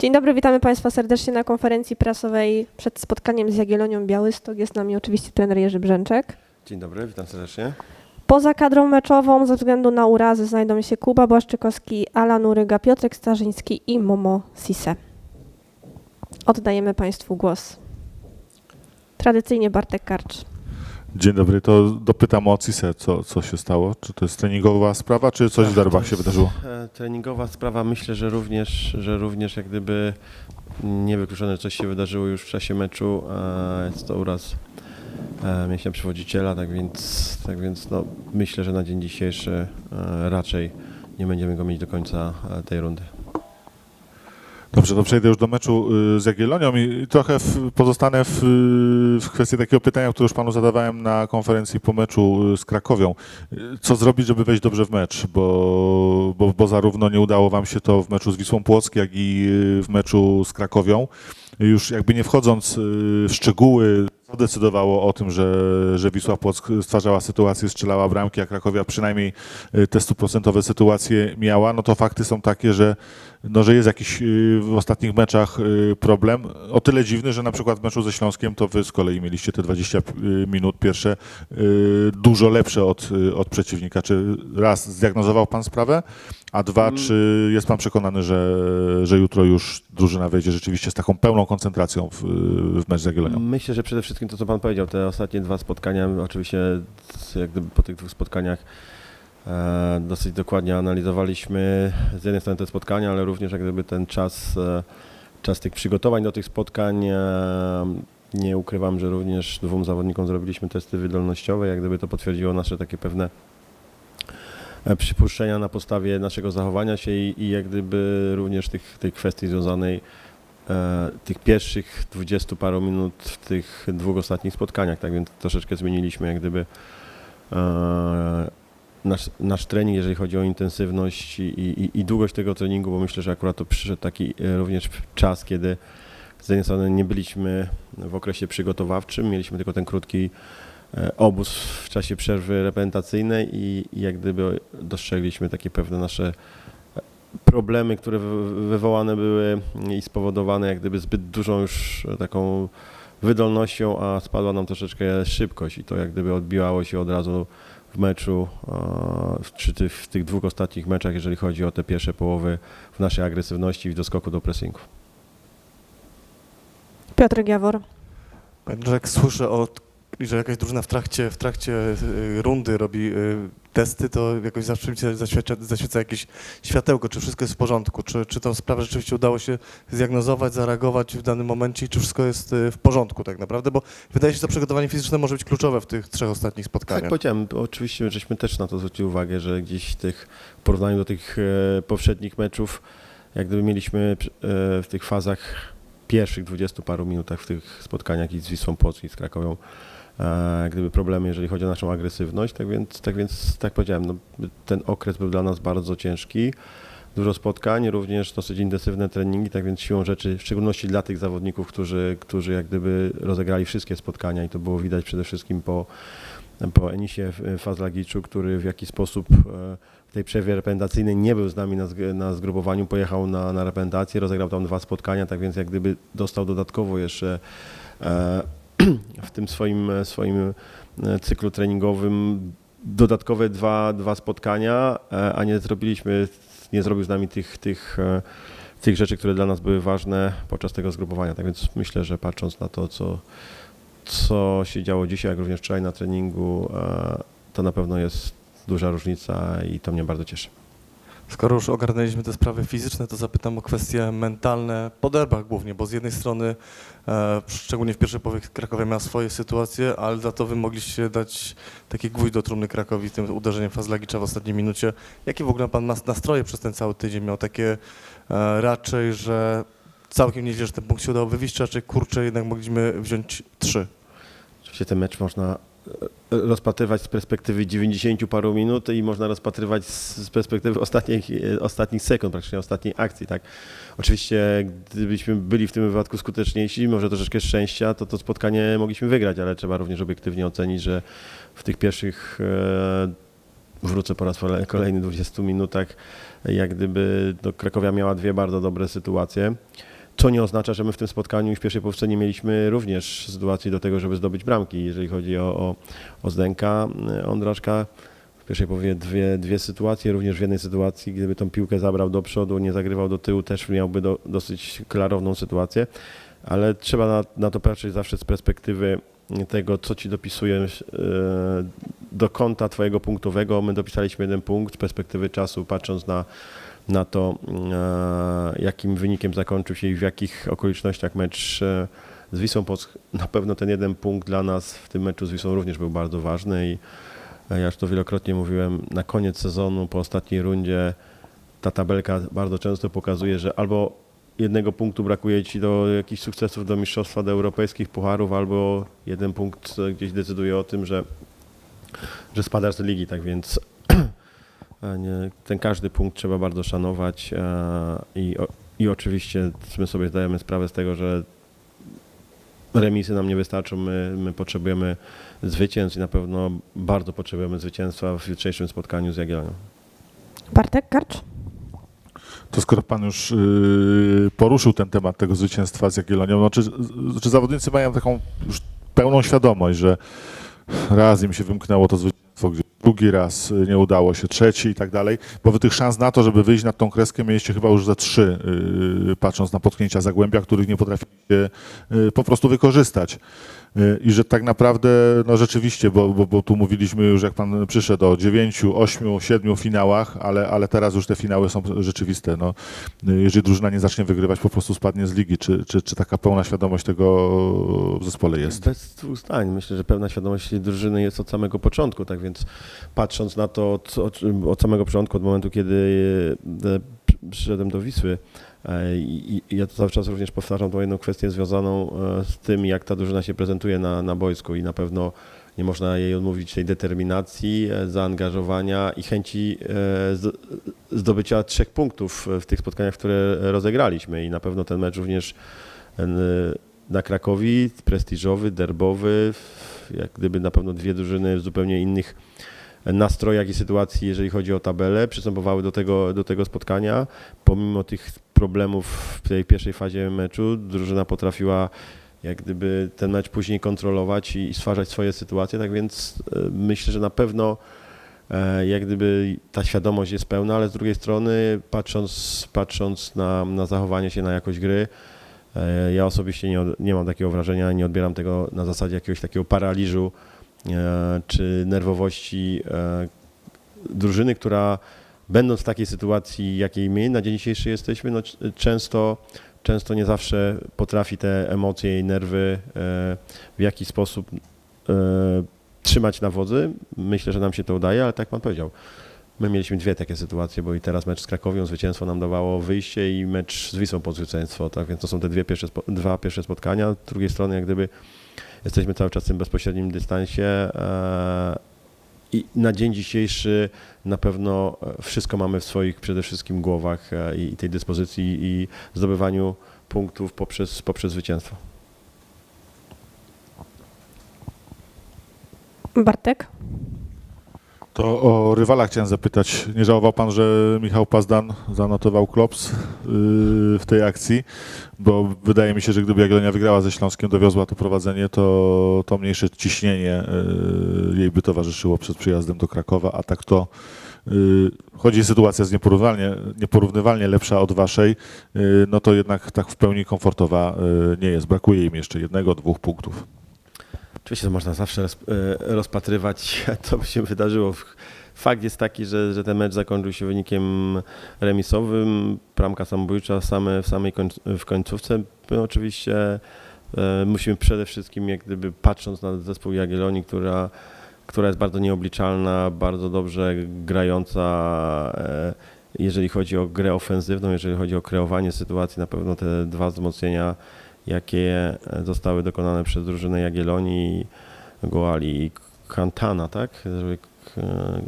Dzień dobry, witamy Państwa serdecznie na konferencji prasowej przed spotkaniem z Jagiellonią Białystok. Jest z nami oczywiście trener Jerzy Brzęczek. Dzień dobry, witam serdecznie. Poza kadrą meczową ze względu na urazy znajdą się Kuba Błaszczykowski, Alan Uryga, Piotrek Starzyński i Momo Sise. Oddajemy Państwu głos. Tradycyjnie Bartek Karcz. Dzień dobry, to dopytam o Cisę, co, co się stało? Czy to jest treningowa sprawa, czy coś w derbach się wydarzyło? E, Treningowa sprawa, myślę, że również, że również jak gdyby niewykluczone coś się wydarzyło już w czasie meczu. Jest to uraz e, mięśnia przewodziciela, tak więc, tak więc no, myślę, że na dzień dzisiejszy e, raczej nie będziemy go mieć do końca tej rundy. Dobrze, to przejdę już do meczu y, z Jagiellonią i trochę w, pozostanę w, w kwestii takiego pytania, które już panu zadawałem na konferencji po meczu y, z Krakowią. Y, Co zrobić, żeby wejść dobrze w mecz? Bo, bo, bo zarówno nie udało wam się to w meczu z Wisłą Płock, jak i w meczu z Krakowią. Już jakby nie wchodząc w szczegóły, co decydowało o tym, że, że Wisła Płock stwarzała sytuację, strzelała bramki, a Krakowia przynajmniej y, te stuprocentowe sytuacje miała, no to fakty są takie, że, no, że jest jakiś y, w ostatnich meczach y, problem. O tyle dziwny, że na przykład w meczu ze Śląskiem to wy z kolei mieliście te 20 minut pierwsze dużo lepsze od, od przeciwnika. Czy raz zdiagnozował pan sprawę, a dwa, Mm. czy jest pan przekonany, że, że jutro już drużyna wejdzie rzeczywiście z taką pełną koncentracją w, w mecz z Jagiellonią? Myślę, że przede wszystkim to, co Pan powiedział, te ostatnie dwa spotkania, oczywiście jak gdyby po tych dwóch spotkaniach e, dosyć dokładnie analizowaliśmy z jednej strony te spotkania, ale również jak gdyby ten czas, e, czas tych przygotowań do tych spotkań. E, nie ukrywam, że również dwóm zawodnikom zrobiliśmy testy wydolnościowe, jak gdyby to potwierdziło nasze takie pewne przypuszczenia na podstawie naszego zachowania się i, i jak gdyby również tych, tej kwestii związanej e, tych pierwszych 20 paru minut w tych dwóch ostatnich spotkaniach, tak więc troszeczkę zmieniliśmy jak gdyby e, nasz, nasz trening, jeżeli chodzi o intensywność i, i, i długość tego treningu, bo myślę, że akurat to przyszedł taki e, również czas, kiedy z jednej strony nie byliśmy w okresie przygotowawczym, mieliśmy tylko ten krótki e, obóz w czasie przerwy reprezentacyjnej i, i jak gdyby dostrzegliśmy takie pewne nasze problemy, które wy- wywołane były i spowodowane jak gdyby zbyt dużą już taką wydolnością, a spadła nam troszeczkę szybkość i to jak gdyby odbijało się od razu w meczu, e, w- czy ty- w tych dwóch ostatnich meczach, jeżeli chodzi o te pierwsze połowy w naszej agresywności i w doskoku do pressingu. Piotrek Jawor. Że jak słyszę o, że jakaś drużyna w trakcie, w trakcie y, rundy robi y, testy, to jakoś zawsze mi się zaświeca, zaświeca jakieś światełko, czy wszystko jest w porządku, czy, czy tą sprawę rzeczywiście udało się zdiagnozować, zareagować w danym momencie i czy wszystko jest y, w porządku tak naprawdę, bo wydaje się, że to przygotowanie fizyczne może być kluczowe w tych trzech ostatnich Tak spotkaniach. powiedziałem, oczywiście żeśmy też na to zwrócili uwagę, że gdzieś tych, w porównaniu do tych e, poprzednich meczów, jak gdyby mieliśmy e, w tych fazach pierwszych 20 paru minutach w tych spotkaniach i z Wisłą Płock i z Krakowią e, gdyby problemy, jeżeli chodzi o naszą agresywność, tak więc, tak więc, tak powiedziałem, no, ten okres był dla nas bardzo ciężki. Dużo spotkań, również dosyć intensywne treningi, tak więc siłą rzeczy, w szczególności dla tych zawodników, którzy, którzy jak gdyby rozegrali wszystkie spotkania i to było widać przede wszystkim po, po Enisie Fazlagiczu, który w jakiś sposób e, w tej przerwie reprezentacyjnej nie był z nami na, na zgrupowaniu, pojechał na, na reprezentację, rozegrał tam dwa spotkania, tak więc jak gdyby dostał dodatkowo jeszcze e, w tym swoim, swoim e, cyklu treningowym dodatkowe dwa, dwa spotkania, e, a nie zrobiliśmy, nie zrobił z nami tych, tych, e, tych rzeczy, które dla nas były ważne podczas tego zgrupowania. Tak więc myślę, że patrząc na to, co, co się działo dzisiaj, jak również wczoraj na treningu, e, to na pewno jest duża różnica i to mnie bardzo cieszy. Skoro już ogarnęliśmy te sprawy fizyczne, to zapytam o kwestie mentalne po derbach głównie, bo z jednej strony, e, szczególnie w pierwszej połowie Krakowia miała swoje sytuacje, ale za to wy mogliście dać taki gwóźdź do trumny Krakowi tym uderzeniem Fazlagicza w ostatniej minucie. Jakie w ogóle pan nas- nastroje przez ten cały tydzień miał? Takie e, raczej, że całkiem nieźle, że ten punkt się udało wywieźć, czy raczej kurczę, jednak mogliśmy wziąć trzy. Oczywiście ten mecz można e, rozpatrywać z perspektywy 90 paru minut i można rozpatrywać z perspektywy ostatnich, e, ostatnich sekund, praktycznie ostatniej akcji. Tak? Oczywiście gdybyśmy byli w tym wypadku skuteczniejsi, może troszeczkę szczęścia, to to spotkanie mogliśmy wygrać, ale trzeba również obiektywnie ocenić, że w tych pierwszych e, wrócę po raz kolejny 20 minutach, jak gdyby no, Krakowia miała dwie bardzo dobre sytuacje. To nie oznacza, że my w tym spotkaniu w pierwszej połówce nie mieliśmy również sytuacji do tego, żeby zdobyć bramki. Jeżeli chodzi o, o, o Zdenka, y, Ondraszka, w pierwszej połowie dwie, dwie sytuacje, również w jednej sytuacji, gdyby tą piłkę zabrał do przodu, nie zagrywał do tyłu, też miałby do, dosyć klarowną sytuację, ale trzeba na, na to patrzeć zawsze z perspektywy tego, co ci dopisuje e, do konta twojego punktowego. My dopisaliśmy jeden punkt z perspektywy czasu, patrząc na, na to, e, jakim wynikiem zakończył się i w jakich okolicznościach mecz e, z Wisłą Płock. Na pewno ten jeden punkt dla nas w tym meczu z Wisłą również był bardzo ważny i ja już to wielokrotnie mówiłem, na koniec sezonu, po ostatniej rundzie, ta tabelka bardzo często pokazuje, że albo jednego punktu brakuje ci do jakichś sukcesów do mistrzostwa, do europejskich pucharów, albo jeden punkt gdzieś decyduje o tym, że, że spadasz z ligi, tak więc e, nie, ten każdy punkt trzeba bardzo szanować e, i, i oczywiście my sobie zdajemy sprawę z tego, że remisy nam nie wystarczą, my, my potrzebujemy zwycięstw i na pewno bardzo potrzebujemy zwycięstwa w jutrzejszym spotkaniu z Jagiellonią. Bartek Karcz? To skoro pan już yy, poruszył ten temat tego zwycięstwa z Jagiellonią, no czy, czy zawodnicy mają taką już pełną świadomość, że raz im się wymknęło to zwycięstwo, gdzie drugi raz y, nie udało się, trzeci i tak dalej, bo wy tych szans na to, żeby wyjść na tą kreskę mieliście chyba już za trzy, yy, patrząc na potknięcia Zagłębia, których nie potrafiliście yy, po prostu wykorzystać. I że tak naprawdę, no rzeczywiście, bo, bo, bo tu mówiliśmy już, jak pan przyszedł o dziewięciu, ośmiu, siedmiu finałach, ale, ale teraz już te finały są rzeczywiste. No, jeżeli drużyna nie zacznie wygrywać, po prostu spadnie z ligi. Czy, czy, czy taka pełna świadomość tego w zespole jest? Bez dwóch. Myślę, że pełna świadomość drużyny jest od samego początku, tak więc patrząc na to od, od, od samego początku, od momentu, kiedy e, przyszedłem do Wisły, e, i, ja to cały czas również powtarzam tą jedną kwestię związaną e, z tym, jak ta drużyna się prezentuje na, na boisku i na pewno nie można jej odmówić tej determinacji, zaangażowania i chęci zdobycia trzech punktów w tych spotkaniach, które rozegraliśmy. I na pewno ten mecz również na Krakowi, prestiżowy, derbowy, jak gdyby na pewno dwie drużyny zupełnie innych nastrojach i sytuacji, jeżeli chodzi o tabelę, przystępowały do tego, do tego spotkania. Pomimo tych problemów w tej pierwszej fazie meczu, drużyna potrafiła jak gdyby ten mecz później kontrolować i, i stwarzać swoje sytuacje, tak więc e, myślę, że na pewno e, jak gdyby ta świadomość jest pełna, ale z drugiej strony patrząc, patrząc na, na zachowanie się, na jakość gry, E, Ja osobiście nie, nie mam takiego wrażenia, nie odbieram tego na zasadzie jakiegoś takiego paraliżu czy nerwowości e, drużyny, która będąc w takiej sytuacji, jakiej my na dzień dzisiejszy jesteśmy, no, często, często nie zawsze potrafi te emocje i nerwy e, w jakiś sposób e, trzymać na wodzy. Myślę, że nam się to udaje, ale tak pan powiedział, My mieliśmy dwie takie sytuacje, bo i teraz mecz z Krakowią, zwycięstwo nam dawało wyjście i mecz z Wisłą pod zwycięstwo, tak więc to są te dwie pierwsze, dwa pierwsze spotkania. Z drugiej strony jak gdyby jesteśmy cały czas w tym bezpośrednim dystansie e, i na dzień dzisiejszy na pewno e, wszystko mamy w swoich przede wszystkim głowach e, i tej dyspozycji i zdobywaniu punktów poprzez, poprzez zwycięstwo. Bartek? To o rywala chciałem zapytać. Nie żałował pan, że Michał Pazdan zanotował klops yy, w tej akcji? Bo wydaje mi się, że gdyby Jagiellonia wygrała ze Śląskiem, dowiozła to prowadzenie, to, to mniejsze ciśnienie yy, jej by towarzyszyło przed przyjazdem do Krakowa, a tak to yy, chodzi sytuacja jest nieporównywalnie, nieporównywalnie lepsza od waszej, no to jednak tak w pełni komfortowa nie jest. Brakuje im jeszcze jednego, dwóch punktów. Oczywiście to można zawsze e, rozpatrywać, co się wydarzyło. Fakt jest taki, że, że ten mecz zakończył się wynikiem remisowym, bramka samobójcza same, w samej w końcówce. My oczywiście e, musimy przede wszystkim, jak gdyby patrząc na zespół Jagiellonii, która, która jest bardzo nieobliczalna, bardzo dobrze grająca, e, jeżeli chodzi o grę ofensywną, jeżeli chodzi o kreowanie sytuacji, na pewno te dwa wzmocnienia jakie zostały dokonane przez drużynę Jagiellonii, Goali i Kantana, tak? E,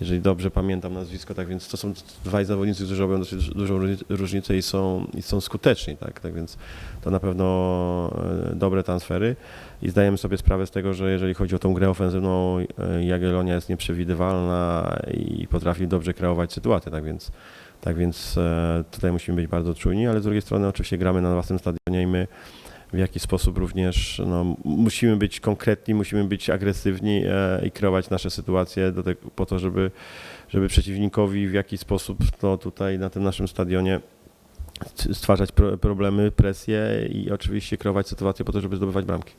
jeżeli dobrze pamiętam nazwisko, tak więc to są dwaj zawodnicy, którzy robią dosyć dużą różni- różnicę i są, i są skuteczni, tak, tak więc to na pewno e, dobre transfery. I zdajemy sobie sprawę z tego, że jeżeli chodzi o tą grę ofensywną, e, Jagiellonia jest nieprzewidywalna i potrafi dobrze kreować sytuację, tak więc, tak więc tutaj musimy być bardzo czujni, ale z drugiej strony oczywiście gramy na własnym stadionie i my w jakiś sposób również no, musimy być konkretni, musimy być agresywni e, i kreować nasze sytuacje do tego, po to, żeby, żeby przeciwnikowi w jakiś sposób no, tutaj na tym naszym stadionie st- stwarzać pro, problemy, presję i oczywiście kreować sytuacje po to, żeby zdobywać bramki.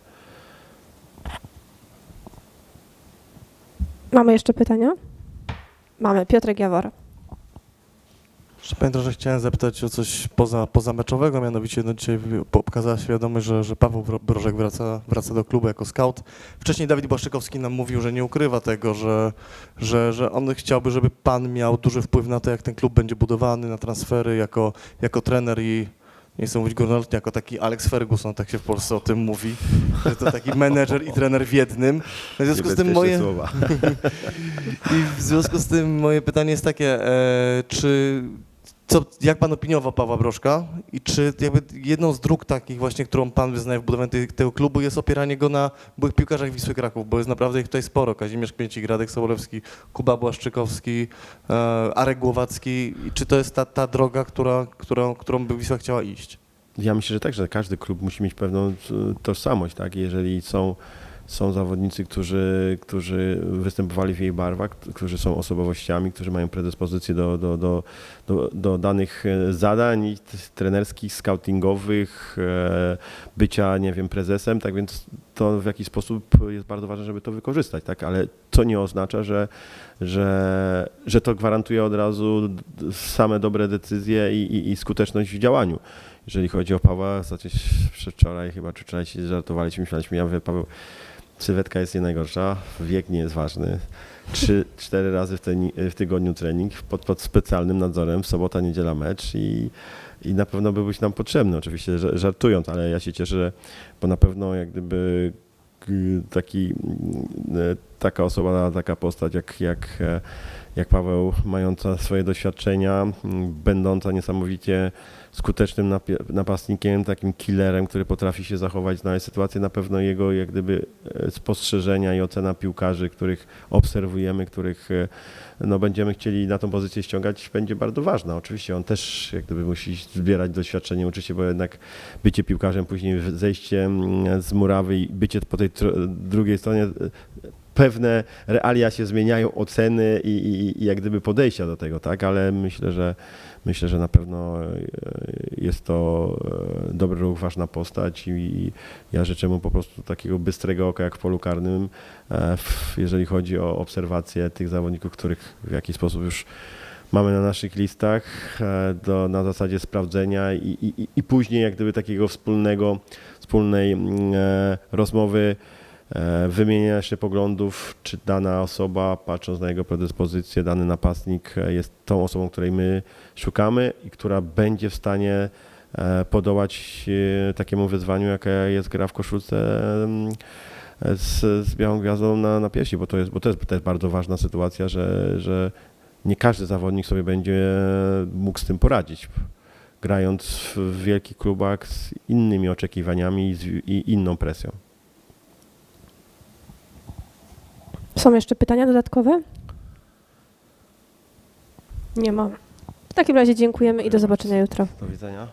Mamy jeszcze pytania? Mamy. Piotrek Jawor. Jeszcze pamiętam, że chciałem zapytać o coś poza, pozameczowego, mianowicie no dzisiaj pokazała się wiadomość, że, że Paweł Bro- Brożek wraca, wraca do klubu jako scout. Wcześniej Dawid Błaszczykowski nam mówił, że nie ukrywa tego, że, że, że on chciałby, żeby pan miał duży wpływ na to, jak ten klub będzie budowany, na transfery jako, jako trener i nie chcę mówić górnolotnie, jako taki Alex Ferguson, tak się w Polsce o tym mówi, że to taki menedżer i trener w jednym. W związku z tym moje... I w związku z tym moje pytanie jest takie, e, czy co, jak pan opiniował Pawła Brożka i czy jakby jedną z dróg takich właśnie, którą pan wyznaje w budowaniu tego klubu jest opieranie go na byłych piłkarzach Wisły Kraków, bo jest naprawdę ich tutaj sporo. Kazimierz Kmiecik, Radek Sobolewski, Kuba Błaszczykowski, e, Arek Głowacki. I czy to jest ta, ta droga, która, którą, którą by Wisła chciała iść? Ja myślę, że tak, że każdy klub musi mieć pewną e, tożsamość, tak? Jeżeli są, są zawodnicy, którzy, którzy występowali w jej barwach, którzy są osobowościami, którzy mają predyspozycję do, do, do, do, do danych e, zadań trenerskich, scoutingowych, e, bycia, nie wiem, prezesem, tak więc to w jakiś sposób jest bardzo ważne, żeby to wykorzystać, tak? Ale to nie oznacza, że, że, że to gwarantuje od razu same dobre decyzje i, i, i skuteczność w działaniu. Jeżeli chodzi o Pawła, wczoraj chyba, czy wczoraj się żartowaliśmy, myśleliśmy, ja mówię, Paweł, sylwetka jest nie najgorsza, wiek nie jest ważny. Trzy, cztery razy w tygodniu trening pod, pod specjalnym nadzorem, sobota, niedziela mecz i, i na pewno byłbyś nam potrzebny, oczywiście żartując, ale ja się cieszę, bo na pewno jak gdyby taki, mm, e, taka osoba, taka postać jak, jak, e, jak Paweł, mająca swoje doświadczenia, będąca niesamowicie skutecznym napastnikiem, takim killerem, który potrafi się zachować, znaleźć sytuację, na pewno jego jak gdyby e, spostrzeżenia i ocena piłkarzy, których obserwujemy, których e, no, będziemy chcieli na tą pozycję ściągać, będzie bardzo ważna. Oczywiście on też jak gdyby musi zbierać doświadczenie, uczyć się, bo jednak bycie piłkarzem, później zejście z murawy i bycie po tej drugiej stronie, pewne realia się zmieniają, oceny i, i, i jak gdyby podejścia do tego, tak, ale myślę, że myślę, że na pewno e, jest to e, dobry ruch, ważna postać i, ja życzę mu po prostu takiego bystrego oka jak w polu karnym, e, jeżeli chodzi o obserwację tych zawodników, których w jakiś sposób już mamy na naszych listach do, na zasadzie sprawdzenia i, i, i później jak gdyby takiego wspólnego, wspólnej mm, rozmowy, wymienienia się poglądów, czy dana osoba, patrząc na jego predyspozycję, dany napastnik e, jest tą osobą, której my szukamy i która będzie w stanie e, podołać e, takiemu wyzwaniu, jakie jest gra w koszulce em, z, z białą gwiazdą na, na piersi, bo to jest, bo to jest bardzo ważna sytuacja, że, że nie każdy zawodnik sobie będzie mógł z tym poradzić. Grając w wielkich klubach z innymi oczekiwaniami i inną presją. Są jeszcze pytania dodatkowe? Nie ma. W takim razie dziękujemy i do zobaczenia jutro. Do widzenia.